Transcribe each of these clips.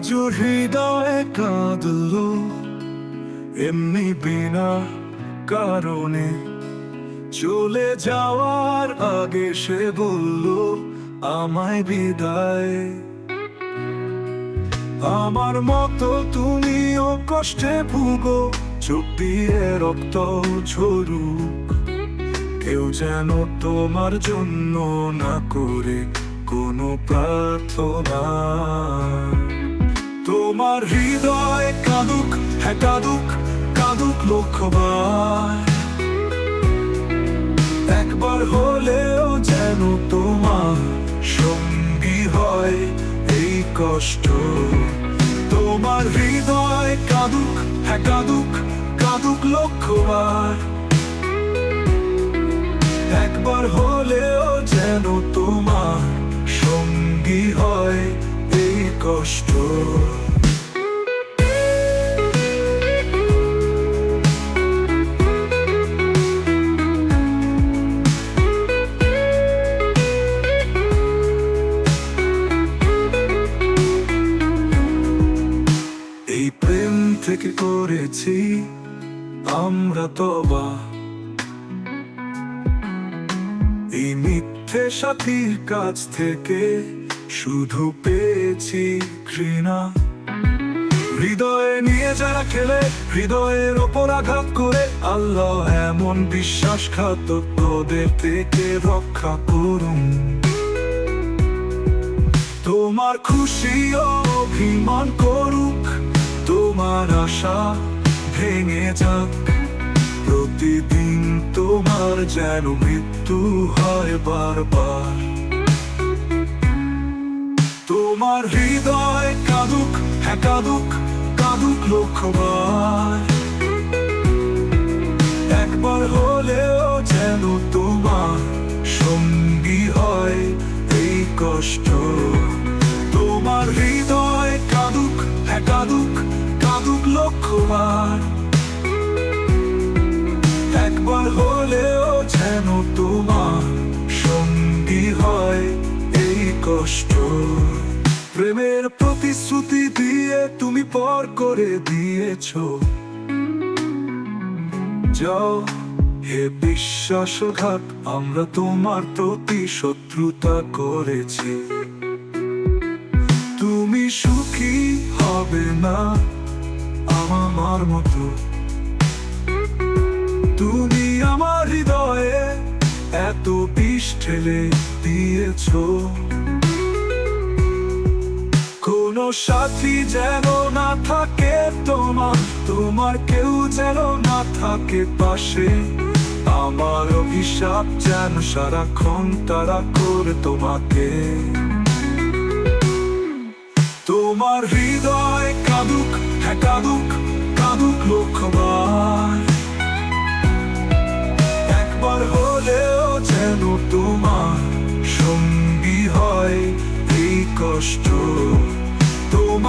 আজও হৃদয়ে কাঁদলো, এমনি বিনা কারণে। চলে যাওয়ার আগে সে বলল, আমায় বিদায়। আমার মতো তুমিও কষ্টে ভুগো, চোখ দিয়ে রক্ত ঝরুক। কেউ যেন তোমার জন্য না করে কোনো প্রার্থনা। তোমার হৃদয় কাঁদুক হ্যাঁ কাঁদুক কাঁদুক লক্ষ্যবার একবার হলেও যেন তোমার সঙ্গী হয় এই কষ্ট। তোমার হৃদয় কাঁদুক হ্যাঁ কাঁদুক কাঁদুক লক্ষ্যবার একবার হলেও যেন তোমার সঙ্গী হয় এই কষ্ট। থেকে করেছি? আমরা তবা এই মিথ্যে সাথীর কাছ থেকে শুধু পেয়েছি ঘৃণা। হৃদয়ে নিয়ে যারা খেলে, হৃদয়ের ওপর আঘাত করে, আল্লাহ এমন বিশ্বাসঘাতক ওদের থেকে রক্ষা করুন। তোমার খুশি অভিমান করুক তোমার আশা ভেঙে যাক। প্রতিদিন তোমার যেন মৃত্যু হয় বারবার। তোমার হৃদয় কাঁদুক হ্যাঁ কাঁদুক কাঁদুক লক্ষ্যবার একবার হলেও যেন তোমার সঙ্গী হয় এই কষ্ট। কষ্ট। প্রেমের প্রতিশ্রুতি দিয়ে তুমি পর করে দিয়েছ। যাও, হে বিশ্বাসঘাত আমরা তোমার প্রতি শত্রুতা করেছি। তুমি সুখী হবে না, আমার মতো। তুমি আমার হৃদয়ে এত বিষ ঠেলে দিয়েছ। কোনো সাথী যেন না থাকে তোমার তোমার কেউ যেন না থাকে পাশে। আমার অভিশাপ যেন সারাক্ষণ তারা করে তোমাকে। তোমার হৃদয় কাঁদুক হ্যাঁ কাঁদুক কাঁদুক লক্ষ্যবার একবার হলেও যেন তোমার সঙ্গী হয় এই কষ্ট।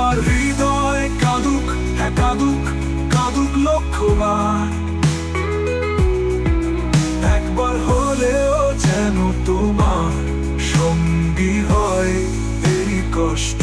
তোমার হৃদয় কাঁদুক হ্যাঁ কাঁদুক কাঁদুক লক্ষ্যবার একবার হলেও যেন তোমার সঙ্গী হয়, এই কষ্ট।